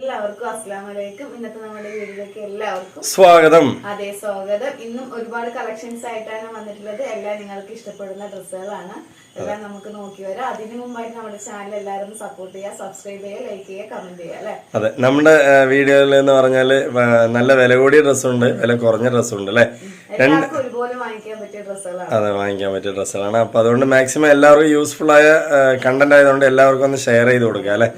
എല്ലാവർക്കും അസ്സാം വലൈക്കും ഇന്നത്തെ നമ്മുടെ വീട്ടിലേക്ക് എല്ലാവർക്കും സ്വാഗതം. അതെ സ്വാഗതം. ഇന്നും ഒരുപാട് കളക്ഷൻസ് ആയിട്ടാണ് വന്നിട്ടുള്ളത്. എല്ലാം നിങ്ങൾക്ക് ഇഷ്ടപ്പെടുന്ന ഡ്രസ്സുകളാണ്. എല്ലാം നമുക്ക് നോക്കി വരാം. അതിനു മുമ്പായിട്ട് നമ്മുടെ ചാനൽ എല്ലാവരും സപ്പോർട്ട് ചെയ്യുക സബ്സ്ക്രൈബ് ചെയ്യുക ലൈക്ക് ചെയ്യുക കമന്റ് ചെയ്യുക അല്ലെ? അതെ നമ്മുടെ വീഡിയോയിൽ എന്ന് പറഞ്ഞാൽ നല്ല വില കൂടിയ ഡ്രസ്സുണ്ട് വില കുറഞ്ഞ ഡ്രസ്സുണ്ട് അല്ലെ? ഒരുപോലെ വാങ്ങിക്കാൻ പറ്റിയ ഡ്രസ്സുകളാണ്. അതെ വാങ്ങിക്കാൻ പറ്റിയ ഡ്രസ്സുകളാണ്. അപ്പൊ അതുകൊണ്ട് മാക്സിമം എല്ലാവർക്കും യൂസ്ഫുൾ ആയ കണ്ടന്റ് ആയതുകൊണ്ട് എല്ലാവർക്കും ഒന്ന് ഷെയർ ചെയ്ത് കൊടുക്കുക അല്ലെ?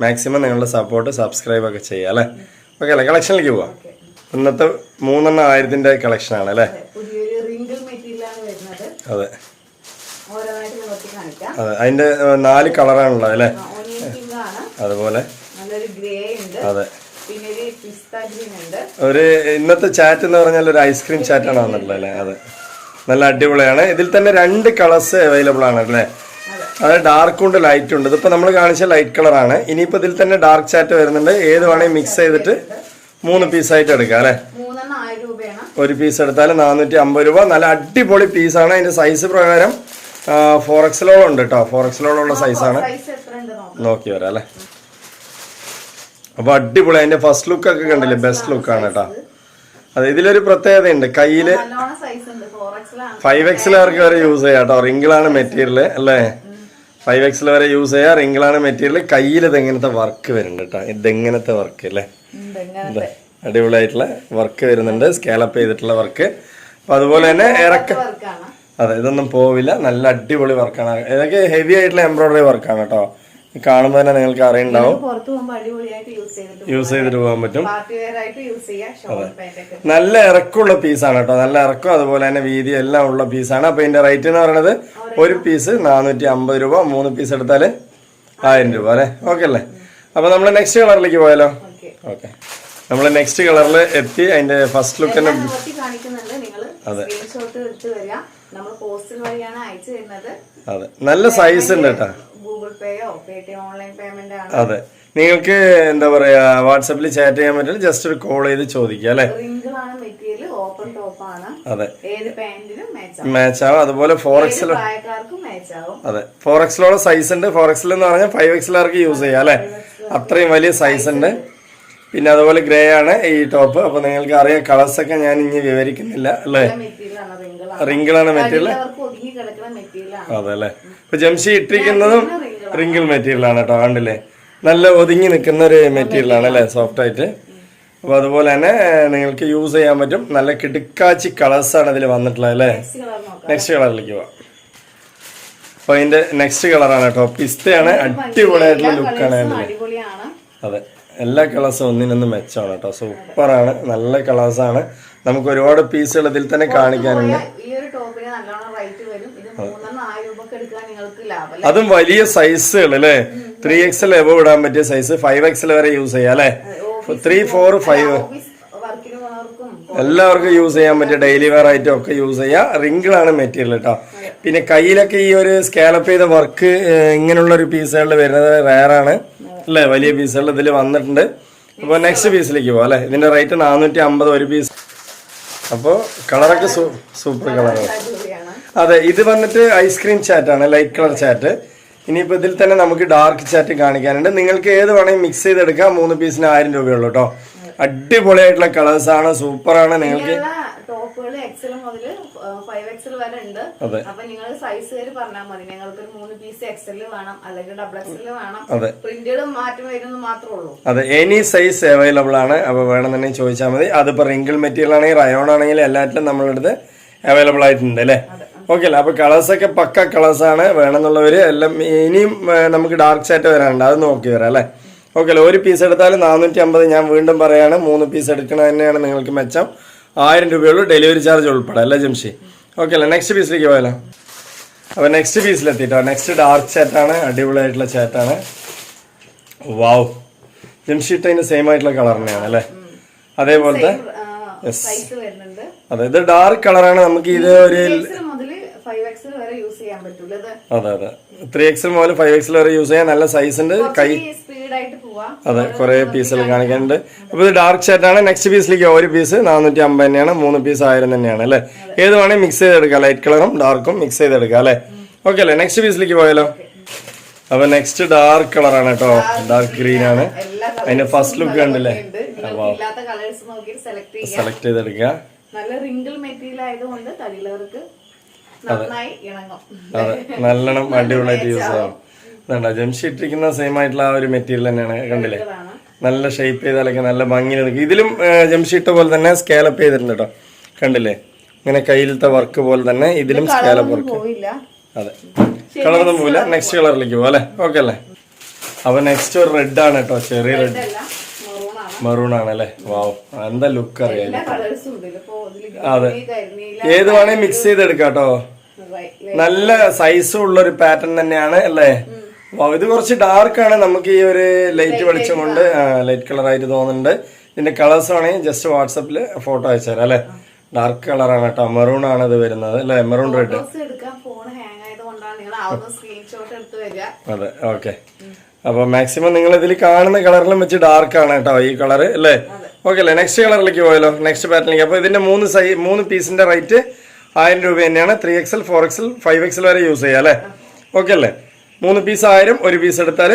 മാക്സിമം നിങ്ങളുടെ സപ്പോർട്ട് സബ്സ്ക്രൈബ് ഒക്കെ ചെയ്യുക അല്ലേ? ഓക്കെ അല്ലേ? കളക്ഷനിലേക്ക് പോവാം. ഇന്നത്തെ മൂന്നെണ്ണം ആയിരത്തിന്റെ കളക്ഷൻ ആണ് അല്ലേ? അതെ അതെ. അതിന്റെ നാല് കളറാണുള്ളത് അല്ലേ? അതുപോലെ. അതെ. ഒരു ഇന്നത്തെ ചാറ്റ് എന്ന് പറഞ്ഞാൽ ഒരു ഐസ്ക്രീം ചാറ്റാണ് വന്നിട്ടുള്ളത് അല്ലേ? അതെ. നല്ല അടിപൊളിയാണ്. ഇതിൽ തന്നെ രണ്ട് കളേഴ്സ് അവൈലബിൾ ആണ് അല്ലേ? അത് ഡാർക്ക് ഉണ്ട് ലൈറ്റ് ഉണ്ട്. ഇതിപ്പോൾ നമ്മൾ കാണിച്ച ലൈറ്റ് കളറാണ് ഇനിയിപ്പോൾ ഇതിൽ തന്നെ ഡാർക്ക് ചാറ്റ് വരുന്നുണ്ട്. ഏത് വേണമെങ്കിൽ മിക്സ് ചെയ്തിട്ട് മൂന്ന് പീസായിട്ട് എടുക്കാം അല്ലേ? ഒരു പീസ് എടുത്താൽ നാനൂറ്റി അമ്പത് രൂപ. നല്ല അടിപൊളി പീസാണ് അതിന്റെ സൈസ് പ്രകാരം ഫോർ എക്സലോളം ഉണ്ട് കേട്ടോ ഫോർ എക്സലോളം സൈസാണ് നോക്കാം. വരാം അല്ലേ? അപ്പോൾ അടിപൊളി. അതിന്റെ ഫസ്റ്റ് ലുക്കൊക്കെ കണ്ടില്ലേ? ബെസ്റ്റ് ലുക്കാണ് കേട്ടോ അതെ ഇതിലൊരു പ്രത്യേകതയുണ്ട്. കയ്യിൽ ഫൈവ് എക്സിലാർക്ക് വരെ യൂസ് ചെയ്യാം കേട്ടോ റിങ്കിളാണ് മെറ്റീരിയൽ അല്ലേ? ഫൈവ് എക്സിൽ വരെ യൂസ് ചെയ്യാ. റിംഗിളാണ് മെറ്റീരിയൽ കയ്യിൽ ഇതെങ്ങനത്തെ വർക്ക് വരുന്നുണ്ട് കേട്ടോ ഇതെങ്ങനത്തെ വർക്ക് അല്ലേ അടിപൊളിയായിട്ടുള്ള വർക്ക് വരുന്നുണ്ട്. സ്കാലപ്പ് ചെയ്തിട്ടുള്ള വർക്ക് അപ്പൊ അതുപോലെ തന്നെ ഇറക്ക അതെ ഇതൊന്നും പോവില്ല. നല്ല അടിപൊളി വർക്കാണ് ഇതൊക്കെ ഹെവി ആയിട്ടുള്ള എംബ്രോയിഡറി വർക്കാണ് കേട്ടോ കാണുമ്പോൾ തന്നെ നിങ്ങൾക്ക് അറിയണ്ടാവും. യൂസ് ചെയ്തിട്ട് പോകാൻ പറ്റും. നല്ല ഇറക്കമുള്ള പീസാണ് കേട്ടോ. നല്ല ഇറക്കം അതുപോലെ തന്നെ വീതി എല്ലാം ഉള്ള പീസാണ് അപ്പൊ ഇതിന്റെ റേറ്റ് എന്ന് പറയുന്നത് ഒരു പീസ് നാനൂറ്റി അമ്പത് രൂപ മൂന്ന് പീസ് എടുത്താൽ ആയിരം രൂപ അല്ലെ? ഓക്കെ അല്ലേ? അപ്പൊ നമ്മൾ നെക്സ്റ്റ് കളറിലേക്ക് പോയാലോ? ഓക്കെ നമ്മൾ നമ്മൾ നെക്സ്റ്റ് കളറിൽ എത്തി അതിന്റെ ഫസ്റ്റ് ലുക്ക് തന്നെ അതെ. അതെ. നല്ല സൈസ് ഉണ്ട് കേട്ടോ. ഗൂഗിൾ പേയോ ഓൺലൈൻ പേയ്മെന്റ് ആണ്. അതെ. നിങ്ങൾക്ക് എന്താ പറയാ വാട്സപ്പിൽ ചാറ്റ് ചെയ്യാൻ പറ്റില്ല ജസ്റ്റ് ഒരു കോൾ ചെയ്ത് ചോദിക്കുക അല്ലെ? റിങ്കിളാണ് മെറ്റീരിയൽ ഓപ്പൺ ടോപ്പ് ആണ്. അതെ. ഏത് പാന്റിനും മാച്ച് ആവും. മാച്ച് ആവും. അതുപോലെ ഫോർ എക്സൽ പ്രായക്കാർക്കും മാച്ച് ആവും. അതെ. ഫോർ എക്സിലോളം സൈസ് ഉണ്ട്. ഫോർ എക്സിൽ എന്ന് പറഞ്ഞാൽ ഫൈവ് എക്സിലാർക്ക് യൂസ് ചെയ്യാം അല്ലെ? അത്രയും വലിയ സൈസ് ഉണ്ട്. പിന്നെ അതുപോലെ ഗ്രേ ആണ് ഈ ടോപ്പ് അപ്പൊ നിങ്ങൾക്ക് അറിയാം കളേഴ്സ് ഒക്കെ ഞാൻ ഇനി വിവരിക്കുന്നില്ല അല്ലേ? റിങ്കിളാണ് മെറ്റീരിയൽ അതെ അല്ലേ? ഇപ്പൊ ജംഷി ഇട്ടിരിക്കുന്നതും റിങ്കിൾ മെറ്റീരിയൽ ആണ് കേട്ടോ കണ്ടില്ലേ? നല്ല ഒതുങ്ങി നിൽക്കുന്ന ഒരു മെറ്റീരിയൽ ആണ് അല്ലേ സോഫ്റ്റ് ആയിട്ട്? അപ്പൊ അതുപോലെ തന്നെ നിങ്ങൾക്ക് യൂസ് ചെയ്യാൻ പറ്റും. നല്ല കിടുക്കാച്ചി കളേഴ്സ് ആണ് ഇതിൽ വന്നിട്ടുള്ളത് അല്ലേ? നെക്സ്റ്റ് കളറിലേക്ക് പോവാം. അപ്പൊ അതിന്റെ നെക്സ്റ്റ് കളറാണ് കേട്ടോ പിസ്തയാണ്. അടിപൊളിയായിട്ടുള്ള ലുക്കാണ് അതെ എല്ലാ കളേഴ്സും ഒന്നിനൊന്ന് മെച്ചമാണ് കേട്ടോ സൂപ്പറാണ് നല്ല കളേഴ്സാണ് നമുക്ക് ഒരുപാട് പീസുകൾ ഇതിൽ തന്നെ കാണിക്കാനുണ്ട് ഈ ഒരു ടോപ്പിന് നല്ലോണം റേറ്റ് വരും ഇത് മൂന്നെണ്ണം ആയിരം രൂപക്ക് എടുക്കാൻ നിങ്ങൾക്ക് ലാഭം അതും വലിയ സൈസുകൾ അല്ലേ? ത്രീ എക്സൽ എബോ ഇടാൻ പറ്റിയ സൈസ് ഫൈവ് എക്സൽ വരെ യൂസ് ചെയ്യാം അല്ലേ? ത്രീ ഫോർ ഫൈവ് എല്ലാവർക്കും യൂസ് ചെയ്യാൻ പറ്റിയ ഡെയിലി വെയർ ഐറ്റം ഒക്കെ യൂസ് ചെയ്യാം. റിങ്കിളാണ് മെറ്റീരിയൽ കേട്ടോ പിന്നെ കയ്യിലൊക്കെ ഈ ഒരു സ്കാലപ്പ് ചെയ്ത വർക്ക് ഇങ്ങനെയുള്ള ഒരു പീസുകളിൽ വരുന്നത് റയറാണ് അല്ലേ? വലിയ പീസുകൾ ഇതിൽ വന്നിട്ടുണ്ട്. അപ്പോൾ നെക്സ്റ്റ് പീസിലേക്ക് പോകാം അല്ലേ? ഇതിന്റെ റേറ്റ് നാനൂറ്റി അമ്പത് ഒരു പീസ് അപ്പോൾ കളറൊക്കെ സൂപ്പർ കളറാണ് അതെ ഇത് വന്നിട്ട് ഐസ്ക്രീം ചാറ്റ് ആണ് ലൈറ്റ് കളർ ചാറ്റ് ഇനിയിപ്പോൾ ഇതിൽ തന്നെ നമുക്ക് ഡാർക്ക് ചാറ്റ് കാണിക്കാനുണ്ട്. നിങ്ങൾക്ക് ഏത് വേണമെങ്കിൽ മിക്സ് ചെയ്തെടുക്കാം. മൂന്ന് പീസിന് ആയിരം രൂപയുള്ളൂ കേട്ടോ അടിപൊളിയായിട്ടുള്ള കളേഴ്സ് ആണ് സൂപ്പറാണ് നിങ്ങൾക്ക് ടോപ്പുകൾ എക്സൽ മുതൽ ഫൈവ് എക്സൽ വരെ ഉണ്ട്. അപ്പൊ നിങ്ങൾ സൈസ് പേര് പറഞ്ഞാൽ മതി. ഞങ്ങൾക്ക് ഒരു മൂന്ന് പീസ് എക്സൽ വേണം അല്ലെങ്കിൽ ഡബിൾ എക്സൽ വേണം. പ്രിന്റുകൾ മാറ്റം വരുന്നത് മാത്രമേ ഉള്ളൂ. അതെ എനി സൈസ് അവൈലബിൾ ആണ്. അപ്പോൾ വേണമെന്നുണ്ടെങ്കിൽ ചോദിച്ചാൽ മതി. അതിപ്പോ റിങ്കിൾ മെറ്റീരിയൽ ആണെങ്കിൽ റയോൺ ആണെങ്കിലും എല്ലാറ്റിലും നമ്മളെടുത്ത് അവൈലബിൾ ആയിട്ടുണ്ട് അല്ലേ? ഓക്കെ അല്ലേ? അപ്പോൾ കളേഴ്സൊക്കെ പക്ക കളേഴ്സാണ്. വേണമെന്നുള്ളവർ എല്ലാം ഇനിയും നമുക്ക് ഡാർക്ക് ചാറ്റ് വരാനുണ്ട്. അത് നോക്കി വരാം അല്ലേ? ഓക്കെ അല്ലേ? ഒരു പീസ് എടുത്താൽ നാനൂറ്റി അമ്പത് ഞാൻ വീണ്ടും പറയാണ്. മൂന്ന് പീസ് എടുക്കണത് തന്നെയാണ് നിങ്ങൾക്ക് മെച്ചം. ആയിരം രൂപയുള്ളൂ ഡെലിവറി ചാർജ് ഉൾപ്പെടെ അല്ലേ ജംഷി? ഓക്കെ അല്ലേ? നെക്സ്റ്റ് പീസിലേക്ക് പോയാലോ? അപ്പോൾ നെക്സ്റ്റ് പീസിലെത്തിട്ടോ നെക്സ്റ്റ് ഡാർക്ക് ചാറ്റാണ് അടിപൊളിയായിട്ടുള്ള ചാറ്റാണ് വാവ് ജംഷീറ്റ് അതിന്റെ സെയിം ആയിട്ടുള്ള കളർ തന്നെയാണ് അല്ലേ? അതേപോലത്തെ അതെ ഇത് ഡാർക്ക് കളറാണ് നമുക്ക് ഇത് ഒരു എക്സൽ മുതൽ ഫൈവ് എക്സൽ വരെ ഇത് അതെ അതെ. ത്രീ എക്സിൽ മുതൽ ഫൈവ് എക്സിൽ വരെ യൂസ് ചെയ്യാൻ നല്ല സൈസ് ഉണ്ട്. കൈ അതെ കുറെ പീസുകൾ കാണിക്കാനുണ്ട്. അപ്പൊ ഇത് ഡാർക്ക് ഷർട്ടാണ് നെക്സ്റ്റ് പീസിലേക്ക് ഒരു പീസ് നാനൂറ്റി അമ്പത് തന്നെയാണ്. മൂന്ന് പീസ് ആയിരം തന്നെയാണ് അല്ലേ? ഏത് വേണമെങ്കിൽ മിക്സ് ചെയ്തെടുക്കാം. ലൈറ്റ് കളറും ഡാർക്കും മിക്സ് ചെയ്തെടുക്കാം അല്ലേ? ഓക്കെ അല്ലേ? നെക്സ്റ്റ് പീസിലേക്ക് പോയാലോ? അപ്പൊ നെക്സ്റ്റ് ഡാർക്ക് കളറാണ് കേട്ടോ. ഡാർക്ക് ഗ്രീൻ ആണ്. അതിന്റെ ഫസ്റ്റ് ലുക്ക് കണ്ടില്ലേ? സെലക്ട് ചെയ്തെടുക്കുക. നല്ല റിങ്കിൾ മെറ്റീരിയൽ ആയതുകൊണ്ട് ഇണങ്ങും അതെ. നല്ലോണം അടിപൊളിയായിട്ട് യൂസ് ആവും. വേണ്ട ജംഷി ഇട്ടിരിക്കുന്ന സെയിം ആയിട്ടുള്ള ആ ഒരു മെറ്റീരിയൽ തന്നെയാണ് കണ്ടില്ലേ. നല്ല ഷേപ്പ് ചെയ്താലൊക്കെ നല്ല ഭംഗി നിൽക്കും. ഇതിലും ജംഷി ഇട്ട പോലെ തന്നെ സ്കാലപ്പ് ചെയ്തിട്ടുണ്ട് കേട്ടോ കണ്ടില്ലേ? ഇങ്ങനെ കയ്യിലത്തെ വർക്ക് പോലെ തന്നെ ഇതിലും സ്കാലപ്പ് വർക്ക് അതെ. കളറൊന്നും പോവില്ല. നെക്സ്റ്റ് കളറിലേക്ക് പോകാം അല്ലേ? ഓക്കെ അല്ലേ? അപ്പൊ നെക്സ്റ്റ് ഒരു റെഡ് ആണ് കേട്ടോ ചെറിയ റെഡ് മെറൂൺ ആണ്. അല്ലേ? വാവ് എന്താ ലുക്ക് അറിയാം അതെ. ഏത് വേണേ മിക്സ് ചെയ്തെടുക്കാം കേട്ടോ നല്ല സൈസും ഉള്ള ഒരു പാറ്റേൺ തന്നെയാണ് അല്ലേ? ഇത് കുറച്ച് ഡാർക്ക് ആണ്. നമുക്ക് ഈ ഒരു ലൈറ്റ് വെളിച്ചം കൊണ്ട് ലൈറ്റ് കളർ ആയിട്ട് തോന്നുന്നുണ്ട്. ഇതിന്റെ കളേഴ്സ് ആണെങ്കിൽ ജസ്റ്റ് വാട്സപ്പിൽ ഫോട്ടോ അയച്ചുതരാം അല്ലെ? ഡാർക്ക് ആണ് കേട്ടോ. മെറൂൺ ആണ് ഇത് വരുന്നത് അല്ലേ? മെറൂൺ റെഡ് അതെ ഓക്കെ അപ്പൊ മാക്സിമം നിങ്ങൾ ഇതിൽ കാണുന്ന കളറിലും വെച്ച് ഡാർക്ക് ആണ് കേട്ടോ ഈ കളർ അല്ലേ? ഓക്കെ അല്ലേ? നെക്സ്റ്റ് കളറിലേക്ക് പോയല്ലോ നെക്സ്റ്റ് പാറ്റേണിലേക്ക് അപ്പൊ ഇതിന്റെ മൂന്ന് സൈ മൂന്ന് പീസിന്റെ റേറ്റ് ആയിരം രൂപ തന്നെയാണ് three XL four XL five XL വരെ യൂസ് ചെയ്യാം അല്ലേ? ഓക്കെ അല്ലേ? മൂന്ന് പീസ് ആയിരം ഒരു പീസ് എടുത്താൽ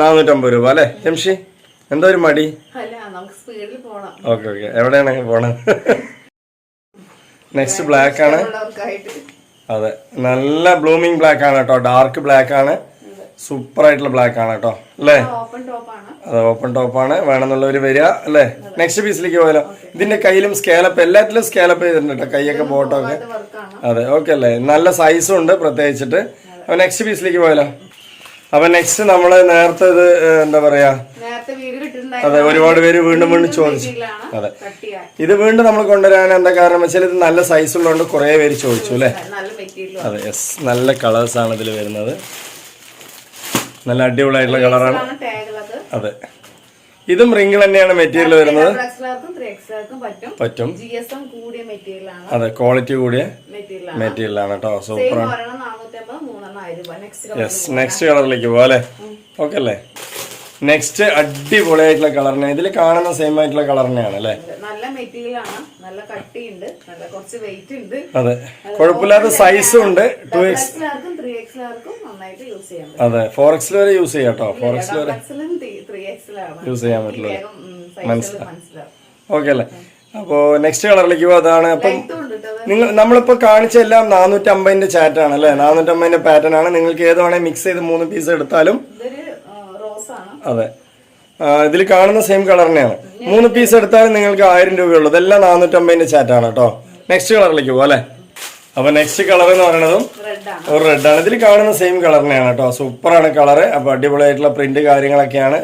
നാനൂറ്റമ്പത് രൂപ അല്ലേ? ജംഷി എന്താ ഒരു മടി? ഓക്കെ ഓക്കെ എവിടെയാണ് പോണത്? നെക്സ്റ്റ് ബ്ലാക്ക് ആണ്. അതെ. നല്ല ബ്ലൂമിങ് ബ്ലാക്ക് ആണ് കേട്ടോ. ഡാർക്ക് ബ്ലാക്ക് ആണ്. സൂപ്പർ ആയിട്ടുള്ള ബ്ലാക്ക് ആണ് കേട്ടോ അല്ലേ? ഓപ്പൺ ടോപ്പ് ആണ്. അത് വേണമെന്നുള്ളവർ വരിക അല്ലേ? നെക്സ്റ്റ് പീസിലേക്ക് പോയാലോ. ഇതിന്റെ കയ്യിലും സ്കേലപ്പ് എല്ലാത്തിലും സ്കേലപ്പ് ചെയ്തിട്ടുണ്ട് കേട്ടോ കൈയൊക്കെ ബോട്ടോ ഒക്കെ. അതെ ഓക്കെ അല്ലേ? നല്ല സൈസും ഉണ്ട് പ്രത്യേകിച്ചിട്ട്. അപ്പൊ നെക്സ്റ്റ് പീസിലേക്ക് പോയാലോ. അപ്പൊ നെക്സ്റ്റ് നമ്മൾ നേരത്തെ ഇത് എന്താ പറയാ? അതെ ഒരുപാട് പേര് വീണ്ടും വീണ്ടും ചോദിച്ചു. അതെ. ഇത് വീണ്ടും നമ്മൾ കൊണ്ടുവരാൻ എന്താ കാരണം വെച്ചാൽ ഇത് നല്ല സൈസ് ഉള്ളതുകൊണ്ട് കുറെ പേര് ചോദിച്ചു അല്ലേ? അതെ യെസ് നല്ല കളേഴ്സ് ആണ് ഇതിൽ വരുന്നത്. നല്ല അടിപൊളിയായിട്ടുള്ള കളറാണ് അതെ. ഇതും റിംഗ് തന്നെയാണ് മെറ്റീരിയൽ വരുന്നത്. പറ്റും. അതെ ക്വാളിറ്റി കൂടിയ മെറ്റീരിയൽ ആണ്. കേട്ടോ നെക്സ്റ്റ് യെസ് നെക്സ്റ്റ് കളറിലേക്ക് പോവാ അല്ലേ? ഓക്കെ അല്ലേ? നെക്സ്റ്റ് അടിപൊളിയായിട്ടുള്ള കളറിനെ ഇതിൽ കാണുന്ന സെയിം ആയിട്ടുള്ള കളർ തന്നെയാണ് അല്ലേ? നല്ല മെറ്റീരിയൽ ആണ്. നല്ല കട്ടിയുണ്ട്. നല്ല കുറച്ച് വെയിറ്റ് ഉണ്ട്. അതെ. കുഴപ്പമില്ലാത്ത സൈസും ഉണ്ട്. ടു എക്സ് അതെ. ഫോർ എക്സിൽ വരെ യൂസ് ചെയ്യാം കേട്ടോ. ഫോർ എക്സിൽ വരെ. യൂസ് ചെയ്യാൻ പറ്റുള്ളൂ. മനസ്സിലാവും. ഓക്കെ അല്ലേ? അപ്പോൾ നെക്സ്റ്റ് കളറിലേക്ക് പോകും അതാണ് അപ്പം. നിങ്ങൾ നമ്മളിപ്പോൾ കാണിച്ച എല്ലാം നാനൂറ്റമ്പതിന്റെ ചാറ്റാണ് അല്ലെ? നാനൂറ്റമ്പതിന്റെ പാറ്റേൺ ആണ്. നിങ്ങൾക്ക് ഏത് വേണേൽ മിക്സ് ചെയ്ത് മൂന്ന് പീസ് എടുത്താലും അതെ. ഇതിൽ കാണുന്ന സെയിം കളർ തന്നെയാണ്. മൂന്ന് പീസ് എടുത്താലും നിങ്ങൾക്ക് ആയിരം രൂപയുള്ളൂ. ഇതെല്ലാം നാനൂറ്റമ്പതിന്റെ ചാറ്റാണ് കേട്ടോ. നെക്സ്റ്റ് കളറിലേക്ക് പോലെ അല്ലേ? അപ്പൊ നെക്സ്റ്റ് കളർ എന്ന് പറയുന്നതും ഒരു റെഡാണ് ഇതിൽ കാണുന്ന സെയിം കളർ തന്നെയാണ് കേട്ടോ. സൂപ്പറാണ് കളറ് അപ്പൊ അടിപൊളിയായിട്ടുള്ള പ്രിന്റ് കാര്യങ്ങളൊക്കെയാണ്.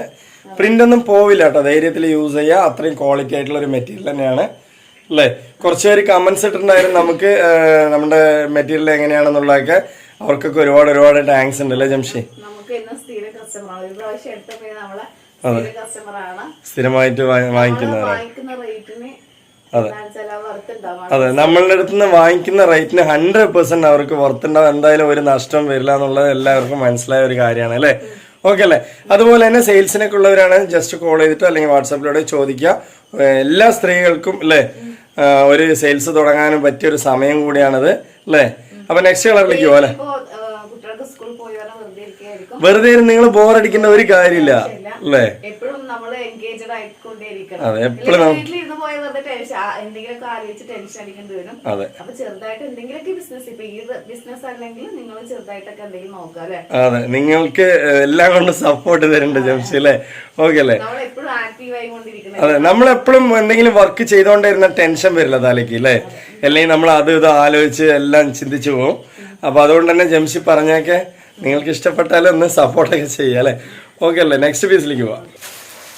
പ്രിന്റ് ഒന്നും പോവില്ല കേട്ടോ. ധൈര്യത്തിൽ യൂസ് ചെയ്യുക അത്രയും ക്വാളിറ്റി ആയിട്ടുള്ള ഒരു മെറ്റീരിയൽ തന്നെയാണ്. അല്ലേ? കുറച്ച് പേര് കമന്റ്സ് ഇട്ടിട്ടുണ്ടായിരുന്നു. നമുക്ക് നമ്മുടെ മെറ്റീരിയൽ എങ്ങനെയാണെന്നുള്ളതൊക്കെ അവർക്കൊക്കെ ഒരുപാട് ഒരുപാട് ടാങ്ക്സ് ഉണ്ട് അല്ലേ ജംഷി? കസ്റ്റമറാണ് ഒരു പ്രാവശ്യം എടുത്തപ്പോൾ നമ്മളെ സ്ഥിര കസ്റ്റമറാണ് സ്ഥിരമായിട്ട് വാങ്ങിക്കുന്ന റേറ്റിന് അതെ. നമ്മളുടെ അടുത്ത് നിന്ന് വാങ്ങിക്കുന്ന റേറ്റിന് ഹൺഡ്രഡ് പെർസെന്റ് അവർക്ക് വർത്തുണ്ടാവും എന്തായാലും ഒരു നഷ്ടം വരില്ല എന്നുള്ളത് എല്ലാവർക്കും മനസ്സിലായ ഒരു കാര്യമാണ് അല്ലേ? ഓക്കെ അല്ലേ? അതുപോലെ തന്നെ സെയിൽസിനൊക്കെ ഉള്ളവരാണ് ജസ്റ്റ് കോൾ ചെയ്തിട്ട് അല്ലെങ്കിൽ വാട്സാപ്പിലൂടെ ചോദിക്കുക. എല്ലാ സ്ത്രീകൾക്കും അല്ലേ? ഒരു സെയിൽസ് തുടങ്ങാനും പറ്റിയ ഒരു സമയം കൂടിയാണിത് അല്ലേ? അപ്പൊ നെക്സ്റ്റ് കളറിലേക്ക് പോകാം അല്ലേ ഇപ്പോ ആ, കുട്ടികൾക്ക് സ്കൂളിൽ പോയി വരാൻ വെറുതെ ഇരിക്കുകയായിരിക്കും വെറുതെ നിങ്ങൾ ബോറടിക്കേണ്ട ഒരു കാര്യമില്ല. അല്ലേ? എപ്പോഴും നമ്മൾ എൻഗേജഡ് ആയിക്കൊണ്ടേയിരിക്കണം. അതെ എപ്പോഴും വീട്ടിലിരുന്ന് പോയ വെറുതെ ടെൻഷൻ എന്തെങ്കിലുമൊക്കെ ആലോചിച്ച് ടെൻഷൻ അടിക്കേണ്ടി വരും. അതെ. അപ്പൊ ചെറുതായിട്ട് എന്തെങ്കിലുമൊക്കെ ബിസിനസ് ഇപ്പൊ ഈ ബിസിനസ് അല്ലെങ്കിൽ നിങ്ങൾ ചെറുതായിട്ടൊക്കെ എന്തെങ്കിലും നോക്കാം അല്ലെ? അതെ നിങ്ങൾക്ക് എല്ലാം കൊണ്ട് സപ്പോർട്ട് തരുന്നുണ്ട് ജംഷി അല്ലേ? ഓക്കെ അല്ലേ? അതെ നമ്മളെപ്പോഴും എന്തെങ്കിലും വർക്ക് ചെയ്തോണ്ടിരുന്ന ടെൻഷൻ വരില്ല തലയ്ക്ക് അല്ലേ? അല്ലെങ്കിൽ നമ്മൾ അത് ഇത് ആലോചിച്ച് എല്ലാം ചിന്തിച്ചു പോകും അപ്പൊ അതുകൊണ്ട് തന്നെ ജംഷി പറഞ്ഞൊക്കെ നിങ്ങൾക്ക് ഇഷ്ടപ്പെട്ടാലും ഒന്ന് സപ്പോർട്ടൊക്കെ ചെയ്യാം അല്ലേ? ഓക്കെ അല്ലേ നെക്സ്റ്റ് പീസിലേക്ക് പോവാം.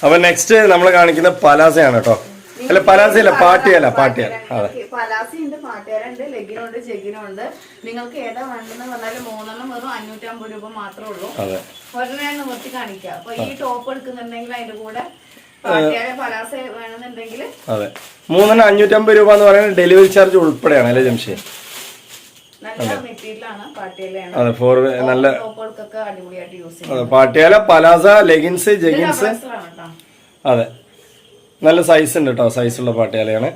അപ്പൊ നെക്സ്റ്റ് നമ്മൾ കാണിക്കുന്ന പലാസയാണ് കേട്ടോ. അല്ല പലാസയല്ല പാട്ടിയല്ല പാട്ടിയല്ല അതെ. പലാസി ഉണ്ട് പാട്ടുകാരുണ്ട് ലെഗിനുണ്ട് ജെഗിനുണ്ട്. നിങ്ങൾക്ക് ഏതാ വേണ്ടെന്ന് പറഞ്ഞാൽ മൂന്നെണ്ണം വെറും അഞ്ഞൂറ്റമ്പത് രൂപ മാത്രമേ ഉള്ളൂ. അതെ. ഒരെണ്ണം ഞാൻ നിവർത്തി കാണിക്കാം. അപ്പൊ ഈ ടോപ്പ് എടുക്കുന്നുണ്ടെങ്കിൽ അതിന്റെ കൂടെ പലാസ വേണമെന്നുണ്ടെങ്കിൽ അതെ. മൂന്നെണ്ണം അഞ്ഞൂറ്റമ്പത് രൂപ എന്ന് പറയുന്നത് ഡെലിവറി ചാർജ് ഉൾപ്പെടെയാണ് അല്ലേ ജംഷി അതെ. ഫോർ നല്ല അതെ പാട്ടിയാല പലാസ ലെഗിൻസ് ജെഗിൻസ് അതെ. നല്ല സൈസ് ഉണ്ട് കേട്ടോ സൈസുള്ള പാട്ടിയാലയാണ്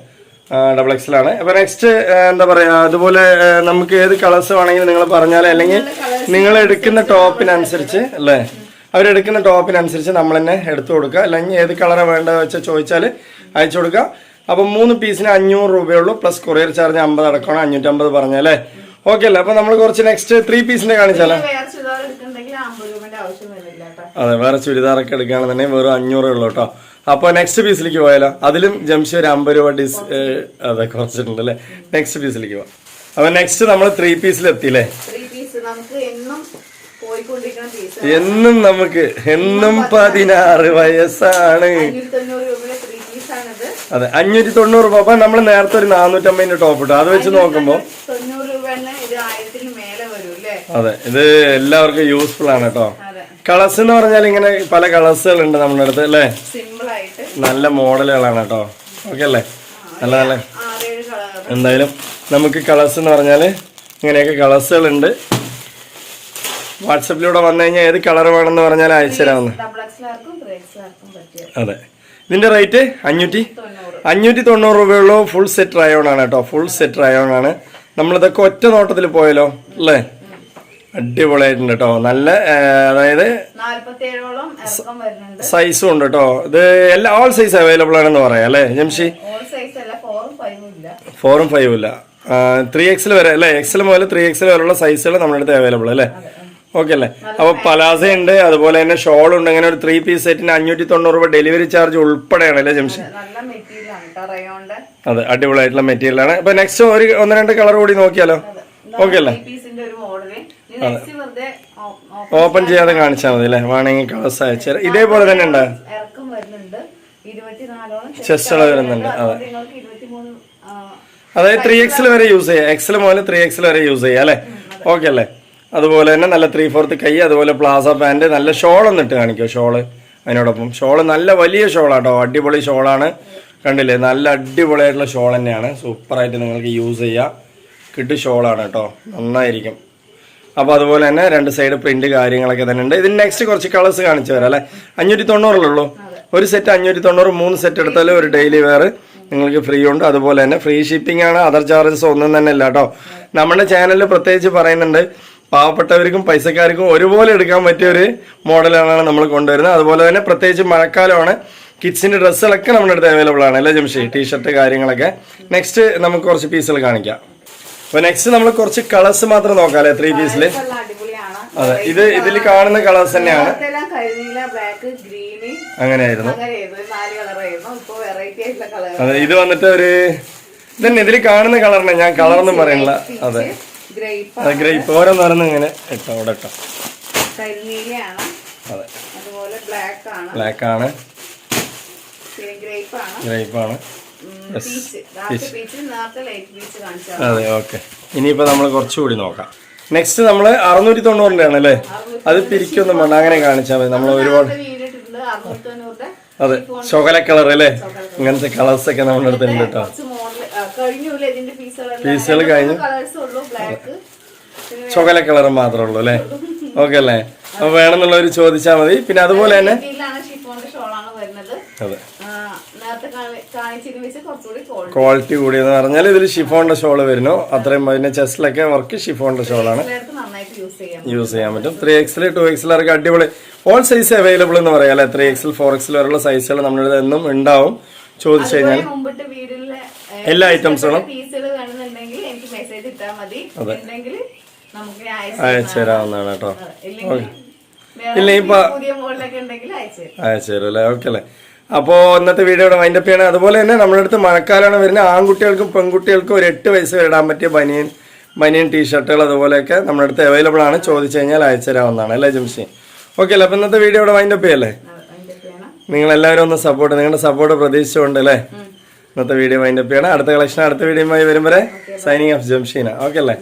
ഡബിൾ എക്സലാണ് അപ്പൊ നെക്സ്റ്റ് എന്താ പറയാ അതുപോലെ നമുക്ക് ഏത് കളേഴ്സ് വേണമെങ്കിലും നിങ്ങൾ പറഞ്ഞാൽ അല്ലെങ്കിൽ നിങ്ങൾ എടുക്കുന്ന ടോപ്പിനനുസരിച്ച് അല്ലേ? അവരെടുക്കുന്ന ടോപ്പിനനുസരിച്ച് നമ്മൾ തന്നെ എടുത്തു കൊടുക്കുക. അല്ലെങ്കിൽ ഏത് കളറാണ് വേണ്ടത് വെച്ചാൽ ചോദിച്ചാൽ അയച്ചു കൊടുക്കുക. അപ്പം മൂന്ന് പീസിന് അഞ്ഞൂറ് രൂപയുള്ളൂ പ്ലസ് കൊറിയർ ചാർജ് അമ്പത് അടക്കണം അഞ്ഞൂറ്റമ്പത് പറഞ്ഞല്ലേ ഓക്കെ അല്ലേ? അപ്പൊ നമ്മൾ കുറച്ച് നെക്സ്റ്റ് ത്രീ പീസിന്റെ കാണിച്ചാലോ? അതെ വേറെ ചുരിദാറൊക്കെ എടുക്കുകയാണെന്നുണ്ടെങ്കിൽ വെറും അഞ്ഞൂറേ ഉള്ളൂ കേട്ടോ. അപ്പോൾ നെക്സ്റ്റ് പീസിലേക്ക് പോയാലോ? അതിലും ജംഷി ഒരു അമ്പത് രൂപ ഡിസ് അതെ കുറച്ചിട്ടുണ്ട് അല്ലേ? നെക്സ്റ്റ് പീസിലേക്ക് പോവാം. അപ്പൊ നെക്സ്റ്റ് നമ്മൾ ത്രീ പീസിലെത്തിയില്ലേ എന്നും നമുക്ക് എന്നും പതിനാറ് വയസ്സാണ്. അതെ അഞ്ഞൂറ്റി തൊണ്ണൂറ് രൂപ. അപ്പൊ നമ്മൾ നേരത്തെ ഒരു നാനൂറ്റമ്പതിന്റെ ടോപ്പ് ഇട്ടു. അത് വെച്ച് നോക്കുമ്പോൾ തൊണ്ണൂറ് രൂപ തന്നെ ഇത് ആയിരത്തിന് മേലെ വരും അല്ലേ അതെ ഇത് എല്ലാവർക്കും യൂസ്ഫുൾ ആണ് കേട്ടോ കളേഴ്സ് എന്ന് പറഞ്ഞാൽ ഇങ്ങനെ പല കളേഴ്സുകൾ ഉണ്ട് നമ്മുടെ അടുത്ത് അല്ലേ? നല്ല മോഡലുകളാണ് കേട്ടോ ഓക്കെ അല്ലേ? നല്ല നല്ല എന്തായാലും നമുക്ക് കളേഴ്സ് എന്ന് പറഞ്ഞാൽ ഇങ്ങനെയൊക്കെ കളേഴ്സുകൾ ഉണ്ട്. വാട്സപ്പിലൂടെ വന്നു കഴിഞ്ഞാൽ ഏത് കളർ വേണമെന്ന് പറഞ്ഞാൽ അയച്ചുതരാമെന്ന് അതെ. ഇതിന്റെ റേറ്റ് അഞ്ഞൂറ്റി അഞ്ഞൂറ്റി തൊണ്ണൂറ് രൂപയുള്ളൂ ഫുൾ സെറ്റ് റയോൺ ആണ് കേട്ടോ ഫുൾ സെറ്റ് റയോൺ ആണ്. നമ്മളിതൊക്കെ ഒറ്റ നോട്ടത്തിൽ പോയല്ലോ അല്ലേ? അടിപൊളിയായിട്ടുണ്ട് കേട്ടോ നല്ല അതായത് സൈസും ഉണ്ട് കേട്ടോ ഇത് എല്ലാ ഓൾ സൈസ് അവൈലബിൾ ആണെന്ന് പറയാം അല്ലേ? ജംഷി? ഫോറും ഫൈവും ഇല്ല. ത്രീ എക്സിൽ വരെ അല്ലേ? എക്സൽ മുതൽ ത്രീ എക്സിൽ വരെയുള്ള സൈസുകൾ നമ്മുടെ അടുത്ത് അവൈലബിൾ അല്ലേ? ഓക്കെ അല്ലേ? അപ്പോൾ പലാസ ഉണ്ട് അതുപോലെ തന്നെ ഷോൾ ഉണ്ട് അങ്ങനെ ഒരു ത്രീ പീസ് സെറ്റിന് അഞ്ഞൂറ്റി തൊണ്ണൂറ് രൂപ ഡെലിവറി ചാർജ് ഉൾപ്പെടെയാണ് അല്ലേ ജംഷി? അതെ അടിപൊളിയായിട്ടുള്ള മെറ്റീരിയൽ ആണ്. അപ്പൊ നെക്സ്റ്റ് ഒരു ഒന്ന് രണ്ട് കളർ കൂടി നോക്കിയാലോ? ഓക്കെ അല്ലേ പീസിന്റെ ഒരു മോഡൽ നെക്സ്റ്റ് വെറുതെ ഓ- ഓ- ഓപ്പൺ ചെയ്യാതെ കാണിച്ചാൽ മതി അല്ലേ? വേണമെങ്കിൽ കളസ് അയച്ചാൽ ഇതേപോലെ തന്നെ ഉണ്ട് ചെസ്റ്റ് വരുന്നുണ്ട്. അളവ് അതെ. അതായത് ത്രീ എക്സിൽ വരെ യൂസ് ചെയ്യാം. എക്സിൽ മുതൽ ത്രീ എക്സിൽ വരെ യൂസ് ചെയ്യാം അല്ലേ? ഓക്കെ അല്ലേ? അതുപോലെ തന്നെ നല്ല ത്രീ ഫോർത്ത് കൈ അതുപോലെ പ്ലാസ പാന്റ് നല്ല ഷോൾ ഇട്ട് കാണിക്കോ ഷോൾ അതിനോടൊപ്പം ഷോൾ നല്ല വലിയ ഷോളാട്ടോ അടിപൊളി ഷോളാണ് കണ്ടില്ലേ? നല്ല അടിപൊളിയായിട്ടുള്ള ഷോൾ തന്നെയാണ്. സൂപ്പറായിട്ട് നിങ്ങൾക്ക് യൂസ് ചെയ്യാം. കിട്ടു ഷോളാണ് കേട്ടോ. നന്നായിരിക്കും. അപ്പോൾ അതുപോലെ തന്നെ രണ്ട് സൈഡ് പ്രിന്റ് കാര്യങ്ങളൊക്കെ തന്നെ ഉണ്ട്. ഇതിന് നെക്സ്റ്റ് കുറച്ച് കളേഴ്സ് കാണിച്ചു തരാം അല്ലേ? അഞ്ഞൂറ്റി തൊണ്ണൂറിലുള്ളൂ ഒരു സെറ്റ് അഞ്ഞൂറ്റി തൊണ്ണൂറ് മൂന്ന് സെറ്റ് എടുത്താൽ ഒരു ഡെയിലി വെയർ നിങ്ങൾക്ക് ഫ്രീ ഉണ്ട്. അതുപോലെ തന്നെ ഫ്രീ ഷിപ്പിംഗ് ആണ് അതർ ചാർജസ് ഒന്നും തന്നെ ഇല്ല കേട്ടോ. നമ്മുടെ ചാനലിൽ പ്രത്യേകിച്ച് പറയുന്നുണ്ട് പാവപ്പെട്ടവർക്കും പൈസക്കാർക്കും ഒരുപോലെ എടുക്കാൻ പറ്റിയ ഒരു മോഡലാണ് നമ്മൾ കൊണ്ടുവരുന്നത്. അതുപോലെ തന്നെ പ്രത്യേകിച്ച് മഴക്കാലമാണ് കിഡ്സിന്റെ ഡ്രസ്സുകളൊക്കെ നമ്മുടെ അടുത്ത് അവൈലബിൾ ആണ് അല്ലേ ജംഷി? ടീഷർട്ട് കാര്യങ്ങളൊക്കെ. നെക്സ്റ്റ് നമുക്ക് കുറച്ച് പീസുകൾ കാണിക്കാം. അപ്പൊ നെക്സ്റ്റ് നമ്മൾ കുറച്ച് കളേഴ്സ് മാത്രം നോക്കാം അല്ലെ ത്രീ പീസിൽ അടിപൊളിയാണ്. അതെ ഇത് ഇതിൽ കാണുന്ന കളേഴ്സ് തന്നെയാണ്. അങ്ങനെയായിരുന്നു. അതെ ഇത് വന്നിട്ട് ഒരു ഇതന്നെ ഇതിൽ കാണുന്ന കളറിനെ ഞാൻ കളറൊന്നും പറയണില്ല. അതെ. ഗ്രേപ്പ് ഓരോന്ന് ഓരോന്നോരോന്ന് ഇങ്ങനെ ഇട്ടോ അവിടെ ഇട്ടോ. അതെ. ബ്ലാക്ക് ആണ്. ഗ്രേപ്പ് ആണ്. അതെ ഓക്കെ ഇനിയിപ്പോ നമ്മൾ കുറച്ചുകൂടി നോക്കാം. നെക്സ്റ്റ് നമ്മൾ അറുന്നൂറ്റി തൊണ്ണൂറിന്റെ ആണ് അല്ലേ അത് പിരിക്കൊന്നും വേണ്ട അങ്ങനെ കാണിച്ചാൽ മതി. നമ്മൾ ഒരുപാട് അതെ ചോകല കളർ അല്ലേ? ഇങ്ങനത്തെ കളേഴ്സ് ഒക്കെ നമ്മുടെ അടുത്ത് ഉണ്ട് കേട്ടോ. പീസുകൾ കഴിഞ്ഞു. ചോകല കളർ മാത്രമേ ഉള്ളൂ അല്ലേ? ഓക്കെ അല്ലേ? അപ്പൊ വേണമെന്നുള്ളവർ ചോദിച്ചാൽ മതി. പിന്നെ അതുപോലെ തന്നെ ഷോളാണ് വരുന്നത്. അതെ. ആ, നേരത്തെ കാണിച്ചതിന് വെച്ച് കുറച്ചുകൂടി കോൾഡ് ക്വാളിറ്റി കൂടിയെന്ന് പറഞ്ഞാൽ ഇതിൽ ഷിഫോണിന്റെ ഷോൾ വരുന്നു. അത്രയും പിന്നെ ചെസ്റ്റിലൊക്കെ വർക്ക് ഷിഫോണിന്റെ ഷോളാണ് യൂസ് ചെയ്യാം യൂസ് ചെയ്യാൻ പറ്റും. ത്രീ എക്സിൽ ടു എക്സിലൊക്കെ അടിപൊളി. ഓൾ സൈസ് അവൈലബിൾ എന്ന് പറയാം അല്ലെ? ത്രീ എക്സിൽ ഫോർ എക്സിൽ വരെയുള്ള സൈസുകൾ നമ്മളിത് എന്നും ഉണ്ടാവും. ചോദിച്ചു കഴിഞ്ഞാൽ എല്ലാ ഐറ്റംസുകളും അയച്ചു തരാവുന്നതാണ് കേട്ടോ. ഇല്ല, ഇപ്പൊ- പുതിയ മോഡലൊക്കെ ഉണ്ടെങ്കിൽ അയച്ചു തരും. അയച്ചു തരും അല്ലേ? ഓക്കെ അല്ലേ? അപ്പോൾ ഇന്നത്തെ വീഡിയോയുടെ വൈൻഡപ്പ് ചെയ്യണം. അതുപോലെ തന്നെ നമ്മുടെ അടുത്ത് മഴക്കാലമാണ് വരുന്നത്. ആൺകുട്ടികൾക്കും പെൺകുട്ടികൾക്കും ഒരു എട്ട് വയസ്സ് വരെ ഇടാൻ പറ്റിയ ബനിയൻ ബനിയൻ ടീഷർട്ടുകൾ അതുപോലെയൊക്കെ നമ്മുടെ അടുത്ത് അവൈലബിൾ ആണ്. ചോദിച്ചു കഴിഞ്ഞാൽ അയച്ചു തരാവുന്നതാണ് അല്ലേ ജംഷി? ഓക്കെ അല്ലേ? അപ്പൊ ഇന്നത്തെ വീഡിയോ ഇവിടെ വൈൻഡപ്പ് ചെയ്യല്ലേ? നിങ്ങൾ എല്ലാവരും ഒന്ന് സപ്പോർട്ട് നിങ്ങളുടെ സപ്പോർട്ട് പ്രതീക്ഷിച്ചുകൊണ്ട് അല്ലേ? ഇന്നത്തെ വീഡിയോ വൈൻഡപ്പ് ചെയ്യണം. അടുത്ത കളക്ഷൻ അടുത്ത വീഡിയോയുമായി വരും വരെ സൈനിങ് ഓഫ് ജംഷീന. ഓക്കെ അല്ലേ?